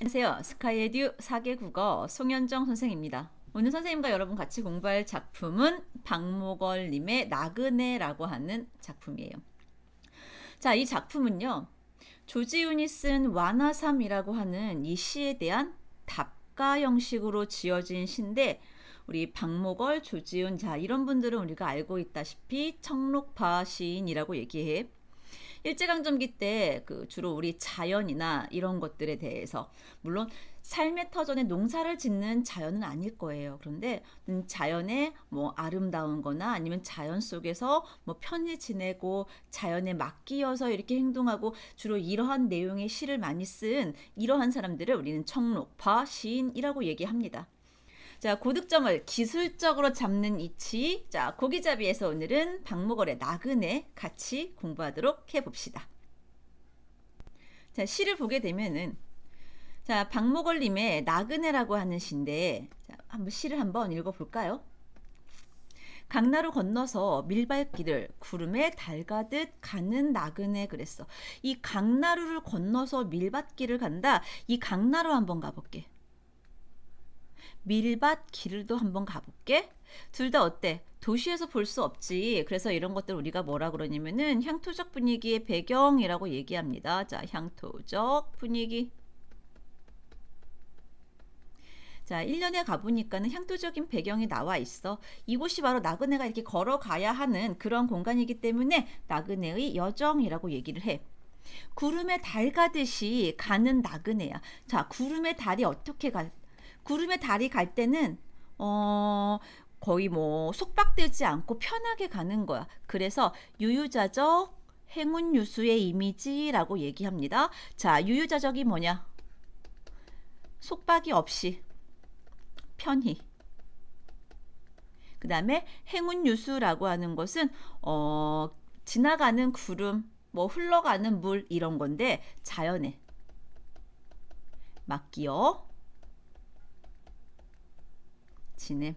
안녕하세요. 스카이에듀 4개 국어 송현정 선생입니다. 오늘 선생님과 여러분 같이 공부할 작품은 박목걸님의 나그네라고 하는 작품이에요. 자, 이 작품은요. 조지훈이 쓴 완화삼이라고 하는 이 시에 대한 답가 형식으로 지어진 시인데 우리 박목걸, 조지훈 자 이런 분들은 우리가 알고 있다시피 청록파 시인이라고 얘기해. 일제강점기 때 그 주로 우리 자연이나 이런 것들에 대해서 물론 삶의 터전에 농사를 짓는 자연은 아닐 거예요. 그런데 음, 자연의 뭐 아름다운 거나 아니면 자연 속에서 뭐 편히 지내고 자연에 맡기어서 이렇게 행동하고 주로 이러한 내용의 시를 많이 쓴 이러한 사람들을 우리는 청록파 시인이라고 얘기합니다. 자, 고득점을 기술적으로 잡는 이치. 자, 고기잡이에서 오늘은 박목월의 나그네 같이 공부하도록 해봅시다. 자, 시를 보게 되면은 자, 박목월님의 나그네라고 하는 시인데 자, 한번 시를 한번 읽어볼까요? 강나루 건너서 밀발길을 구름에 달가듯 가는 나그네 그랬어. 이 강나루를 건너서 밀밭길을 간다. 이 강나루 한번 가볼게. 밀밭 길도 한번 가볼게. 둘 다 어때? 도시에서 볼 수 없지. 그래서 이런 것들 우리가 뭐라 그러냐면은 향토적 분위기의 배경이라고 얘기합니다. 자, 향토적 분위기. 자, 1년에 가보니까는 향토적인 배경이 나와 있어. 이곳이 바로 나그네가 이렇게 걸어가야 하는 그런 공간이기 때문에 나그네의 여정이라고 얘기를 해. 구름에 달 가듯이 가는 나그네야. 자, 구름에 달이 어떻게 가? 구름에 달이 갈 때는 어 거의 뭐 속박되지 않고 편하게 가는 거야. 그래서 유유자적 행운 유수의 이미지라고 얘기합니다. 자, 유유자적이 뭐냐? 속박이 없이 편히. 그 다음에 행운 유수라고 하는 것은 어 지나가는 구름, 뭐 흘러가는 물 이런 건데 자연에 맡기어 지냄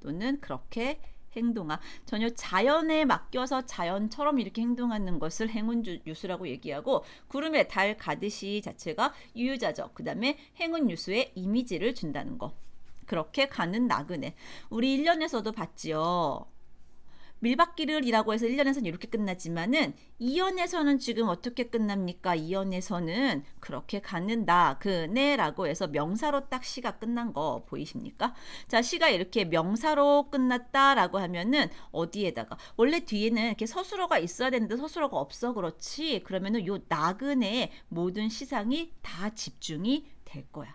또는 그렇게 행동하. 전혀 자연에 맡겨서 자연처럼 이렇게 행동하는 것을 행운 유수라고 얘기하고 구름에 달 가듯이 자체가 유유자적 그 다음에 행운 유수의 이미지를 준다는 거. 그렇게 가는 나그네. 우리 1년에서도 봤지요 밀밭길을이라고 해서 1년에서는 이렇게 끝나지만은 2연에서는 지금 어떻게 끝납니까? 2연에서는 그렇게 가는다. 그네라고 해서 명사로 딱 시가 끝난 거 보이십니까? 자, 시가 이렇게 명사로 끝났다라고 하면은 어디에다가 원래 뒤에는 이렇게 서술어가 있어야 되는데 서술어가 없어 그렇지. 그러면은 요 나그네의 모든 시상이 다 집중이 될 거야.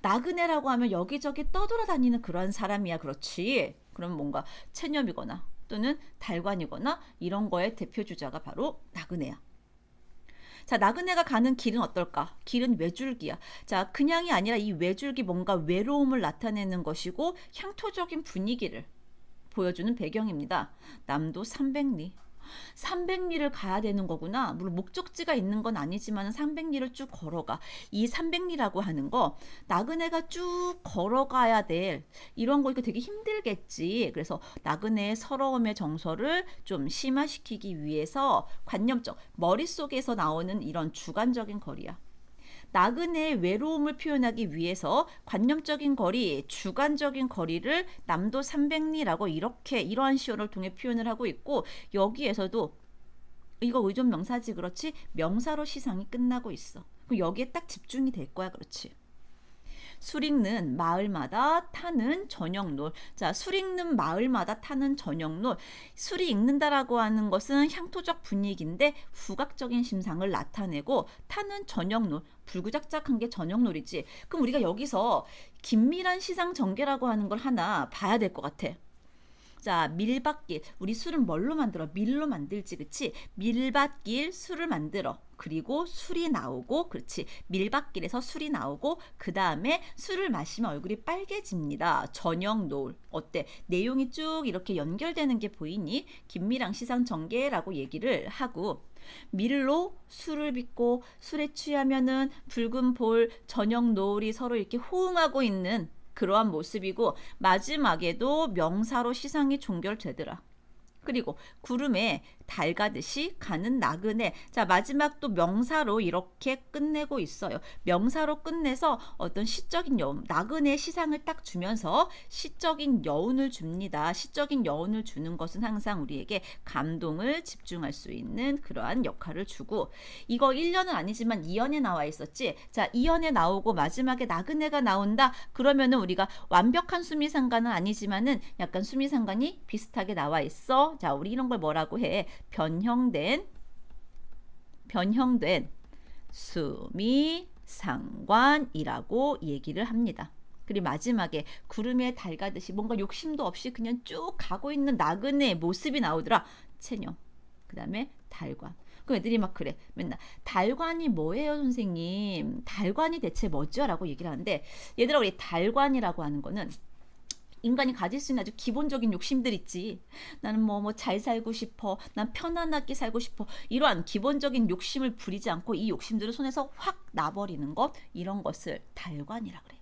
나그네라고 하면 여기저기 떠돌아다니는 그런 사람이야. 그렇지. 그럼 뭔가 체념이거나 또는 달관이거나 이런 거의 대표 주자가 바로 나그네야. 자, 나그네가 가는 길은 어떨까? 길은 외줄기야. 자, 그냥이 아니라 이 외줄기 뭔가 외로움을 나타내는 것이고 향토적인 분위기를 보여주는 배경입니다. 남도 300리. 300리를 가야 되는 거구나. 물론 목적지가 있는 건 아니지만 300리를 쭉 걸어가. 이 300리라고 하는 거 나그네가 쭉 걸어가야 될 이런 거니까 되게 힘들겠지. 그래서 나그네의 서러움의 정서를 좀 심화시키기 위해서 관념적 머릿속에서 나오는 이런 주관적인 거리야. 나그네의 외로움을 표현하기 위해서 관념적인 거리, 주관적인 거리를 남도 300리라고 이렇게 이러한 시어를 통해 표현을 하고 있고 여기에서도 이거 의존 명사지 그렇지 명사로 시상이 끝나고 있어. 그럼 여기에 딱 집중이 될 거야 그렇지. 술 읽는 마을마다 타는 저녁놀. 자, 술 읽는 마을마다 타는 저녁놀. 술이 읽는다라고 하는 것은 향토적 분위기인데 후각적인 심상을 나타내고 타는 저녁놀. 불구작작한 게 저녁놀이지. 그럼 우리가 여기서 긴밀한 시상 전개라고 하는 걸 하나 봐야 될 것 같아. 자, 밀밭길. 우리 술은 뭘로 만들어? 밀로 만들지, 그치? 밀밭길 술을 만들어. 그리고 술이 나오고, 그렇지. 밀밭길에서 술이 나오고, 그 다음에 술을 마시면 얼굴이 빨개집니다. 저녁 노을. 어때? 내용이 쭉 이렇게 연결되는 게 보이니? 김미랑 시상 전개라고 얘기를 하고, 밀로 술을 빚고 술에 취하면은 붉은 볼 저녁 노을이 서로 이렇게 호응하고 있는 그러한 모습이고 마지막에도 명사로 시상이 종결되더라. 그리고 구름에 달 가듯이 가는 나그네. 자, 마지막 또 명사로 이렇게 끝내고 있어요. 명사로 끝내서 어떤 시적인 여운, 나그네 시상을 딱 주면서 시적인 여운을 줍니다. 시적인 여운을 주는 것은 항상 우리에게 감동을 집중할 수 있는 그러한 역할을 주고 이거 1년은 아니지만 2연에 나와 있었지. 자, 2연에 나오고 마지막에 나그네가 나온다. 그러면은 우리가 완벽한 수미상관은 아니지만은 약간 수미상관이 비슷하게 나와 있어. 자, 우리 이런 걸 뭐라고 해? 변형된 변형된 수미 상관이라고 얘기를 합니다. 그리고 마지막에 구름에 달 가듯이 뭔가 욕심도 없이 그냥 쭉 가고 있는 나그네의 모습이 나오더라. 체념. 그 다음에 달관. 그 애들이 막 그래. 맨날 달관이 뭐예요, 선생님? 달관이 대체 뭐죠? 라고 얘기를 하는데 얘들아 우리 달관이라고 하는 거는 인간이 가질 수 있는 아주 기본적인 욕심들 있지. 나는 뭐 뭐 잘 살고 싶어. 난 편안하게 살고 싶어. 이러한 기본적인 욕심을 부리지 않고 이 욕심들을 손에서 확 놔버리는 것 이런 것을 달관이라 그래.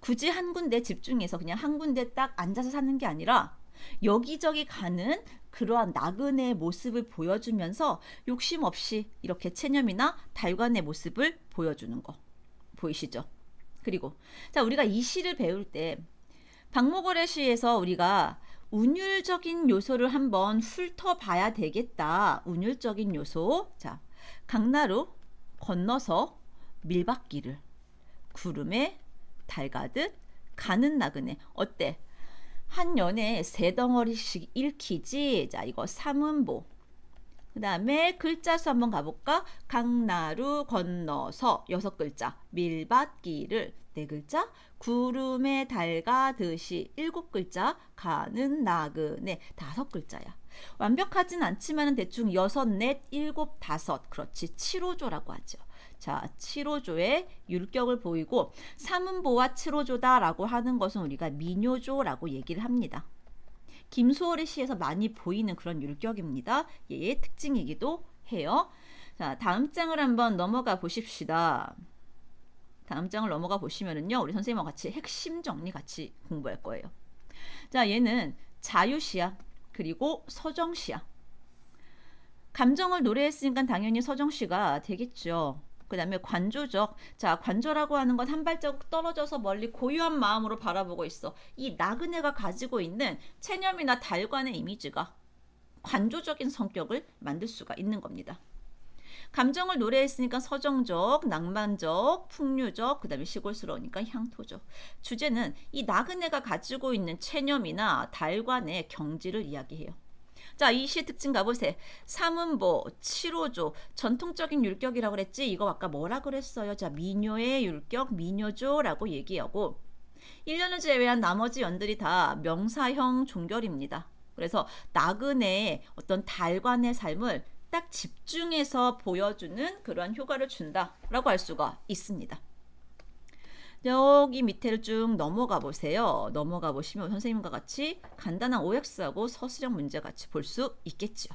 굳이 한 군데 집중해서 그냥 한 군데 딱 앉아서 사는 게 아니라 여기저기 가는 그러한 나그네의 모습을 보여주면서 욕심 없이 이렇게 체념이나 달관의 모습을 보여주는 거 보이시죠? 그리고 자 우리가 이 시를 배울 때 박목월의 시에서 우리가 운율적인 요소를 한번 훑어봐야 되겠다. 운율적인 요소. 자, 강나루 건너서 밀밭길을 구름에 달가듯 가는 나그네. 어때? 한 연에 세 덩어리씩 읽히지. 자, 이거 삼음보. 그 다음에 글자 수 한번 가볼까? 강나루 건너서 여섯 글자. 밀밭길을 네 글자. 구름에 달가듯이 일곱 글자. 가는 나그네 다섯 글자야. 완벽하진 않지만 대충 여섯, 넷, 일곱, 다섯. 그렇지. 7호조라고 하죠. 자, 7호조의 율격을 보이고 삼음보와 7호조다라고 하는 것은 우리가 민요조라고 얘기를 합니다. 김수월의 시에서 많이 보이는 그런 율격입니다. 얘의 특징이기도 해요. 자, 다음 장을 한번 넘어가 보십시다. 다음 장을 넘어가 보시면은요, 우리 선생님과 같이 핵심 정리 같이 공부할 거예요. 자, 얘는 자유시야. 그리고 서정시야. 감정을 노래했으니까 당연히 서정시가 되겠죠. 그 다음에 관조적. 자, 관조라고 하는 건 한 발자국 떨어져서 멀리 고요한 마음으로 바라보고 있어. 이 나그네가 가지고 있는 체념이나 달관의 이미지가 관조적인 성격을 만들 수가 있는 겁니다. 감정을 노래했으니까 서정적, 낭만적, 풍류적, 그 다음에 시골스러우니까 향토적. 주제는 이 나그네가 가지고 있는 체념이나 달관의 경지를 이야기해요. 자, 이 시의 특징 가보세요. 삼음보, 칠호조, 전통적인 율격이라고 그랬지? 이거 아까 뭐라 그랬어요? 자, 미녀의 율격, 미녀조라고 얘기하고 1년을 제외한 나머지 연들이 다 명사형 종결입니다. 그래서 나그네의 어떤 달관의 삶을 딱 집중해서 보여주는 그러한 효과를 준다라고 할 수가 있습니다. 여기 밑에를 쭉 넘어가 보세요. 넘어가 보시면 선생님과 같이 간단한 OX하고 서술형 문제 같이 볼 수 있겠죠.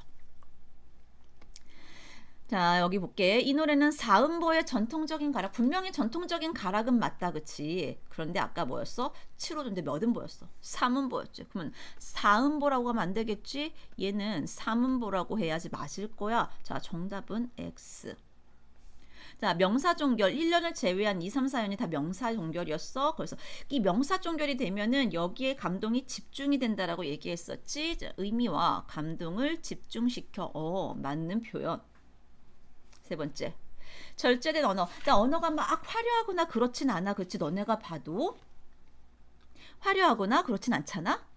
자, 여기 볼게. 이 노래는 사음보의 전통적인 가락. 분명히 전통적인 가락은 맞다, 그치? 그런데 아까 뭐였어? 7호도인데 몇 음보였어? 3음보였지. 그러면 4음보라고 하면 안 되겠지? 얘는 3음보라고 해야지 맞을 거야. 자, 정답은 X. 자, 명사 종결 1년을 제외한 2, 3, 4년이 다 명사 종결이었어. 그래서 이 명사 종결이 되면은 여기에 감동이 집중이 된다라고 얘기했었지. 자, 의미와 감동을 집중시켜 어, 맞는 표현. 세 번째. 절제된 언어. 자, 언어가 막 화려하거나 그렇진 않아. 그렇지? 너네가 봐도 화려하거나 그렇진 않잖아.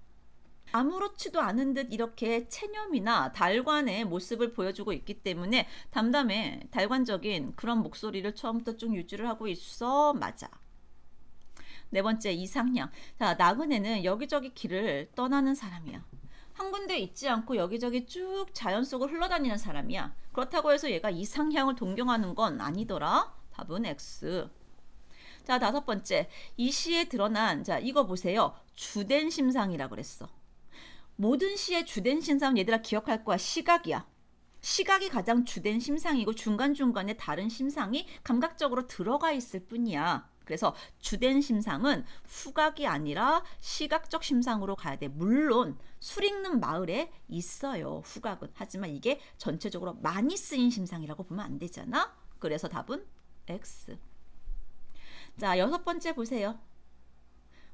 아무렇지도 않은 듯 이렇게 체념이나 달관의 모습을 보여주고 있기 때문에 담담해 달관적인 그런 목소리를 처음부터 쭉 유지를 하고 있어 맞아. 네 번째 이상향. 자 나그네는 여기저기 길을 떠나는 사람이야. 한 군데 있지 않고 여기저기 쭉 자연 속을 흘러다니는 사람이야. 그렇다고 해서 얘가 이상향을 동경하는 건 아니더라? 답은 X. 자 다섯 번째. 이 시에 드러난 자 이거 보세요. 주된 심상이라 그랬어 모든 시의 주된 심상은 얘들아 기억할 거야. 시각이야. 시각이 가장 주된 심상이고 중간중간에 다른 심상이 감각적으로 들어가 있을 뿐이야. 그래서 주된 심상은 후각이 아니라 시각적 심상으로 가야 돼. 물론 술 읽는 마을에 있어요. 후각은. 하지만 이게 전체적으로 많이 쓰인 심상이라고 보면 안 되잖아. 그래서 답은 X. 자, 여섯 번째 보세요.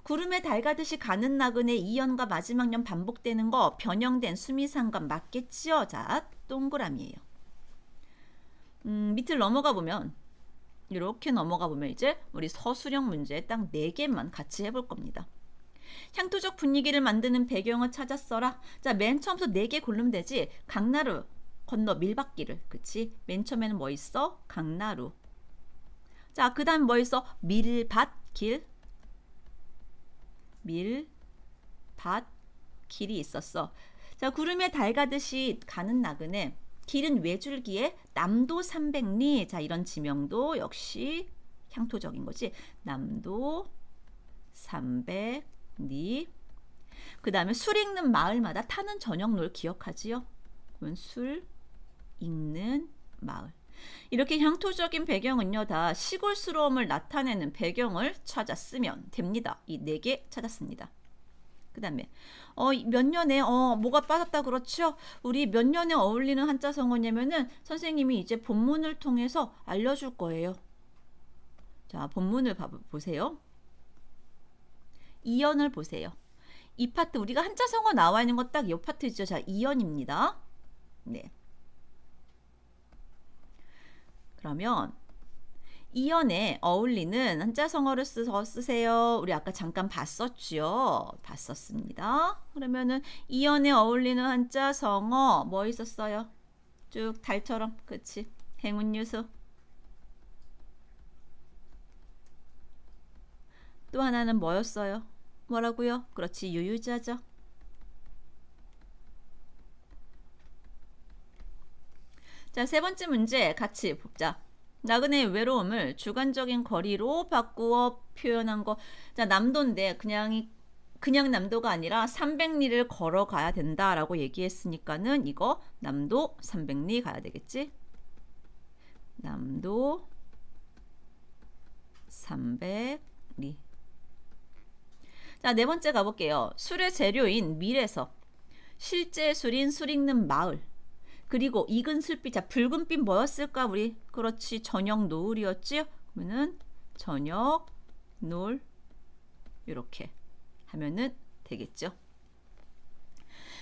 구름에 달가듯이 가는 나그네 이연과 마지막 년 반복되는 거 변형된 수미상관 맞겠지요? 자, 동그라미예요. 음, 밑을 넘어가 보면 이렇게 넘어가 보면 이제 우리 서술형 문제 딱 4개만 같이 해볼 겁니다. 향토적 분위기를 만드는 배경을 찾았어라. 자, 맨 처음부터 4개 고르면 되지. 강나루 건너 밀밭길을. 그치? 맨 처음에는 뭐 있어? 강나루. 자, 그 다음 뭐 있어? 밀밭길. 밀 밭 길이 있었어. 자, 구름에 달가듯이 가는 나그네. 길은 외줄기에 남도 300리. 자, 이런 지명도 역시 향토적인 거지. 남도 300리. 그 다음에 술 읽는 마을마다 타는 저녁놀 기억하지요? 그건 술 읽는 마을. 이렇게 향토적인 배경은요, 다 시골스러움을 나타내는 배경을 찾아 쓰면 됩니다. 이 네 개 찾았습니다. 그 다음에 어, 몇 년에 어, 뭐가 빠졌다 그렇죠? 우리 몇 년에 어울리는 한자 성어냐면은 선생님이 이제 본문을 통해서 알려줄 거예요. 자, 본문을 봐, 보세요. 이연을 보세요. 이 파트 우리가 한자 성어 나와 있는 거 딱 이 파트죠. 자, 이연입니다. 네. 그러면 이연에 어울리는 한자 성어를 써서 쓰세요. 우리 아까 잠깐 봤었죠. 봤었습니다. 그러면은 이연에 어울리는 한자 성어 뭐 있었어요? 쭉 달처럼 그치? 행운유수. 또 하나는 뭐였어요? 뭐라고요? 그렇지 유유자죠. 자, 세 번째 문제 같이 보자. 나그네의 외로움을 주관적인 거리로 바꾸어 표현한 거. 자, 남도인데 그냥 그냥 남도가 아니라 300리를 걸어가야 된다라고 얘기했으니까는 이거 남도 300리 가야 되겠지? 남도 300리. 자, 네 번째 가볼게요. 술의 재료인 밀에서 실제 술인 술 읽는 마을. 그리고 익은 술빛, 자 붉은빛 뭐였을까 우리? 그렇지 저녁 노을이었지? 그러면은 저녁 노을 이렇게 하면은 되겠죠.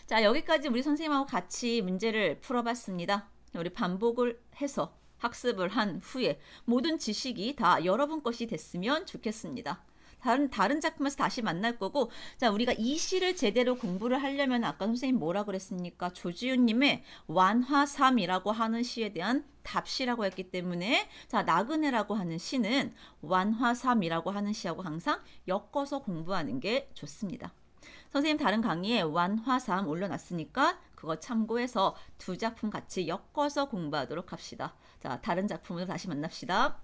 자 여기까지 우리 선생님하고 같이 문제를 풀어봤습니다. 우리 반복을 해서 학습을 한 후에 모든 지식이 다 여러분 것이 됐으면 좋겠습니다. 다른 다른 작품에서 다시 만날 거고 자 우리가 이 시를 제대로 공부를 하려면 아까 선생님 뭐라 그랬습니까 조지훈님의 완화삼이라고 하는 시에 대한 답시라고 했기 때문에 자 나그네라고 하는 시는 완화삼이라고 하는 시하고 항상 엮어서 공부하는 게 좋습니다. 선생님 다른 강의에 완화삼 올려놨으니까 그거 참고해서 두 작품 같이 엮어서 공부하도록 합시다. 자 다른 작품으로 다시 만납시다.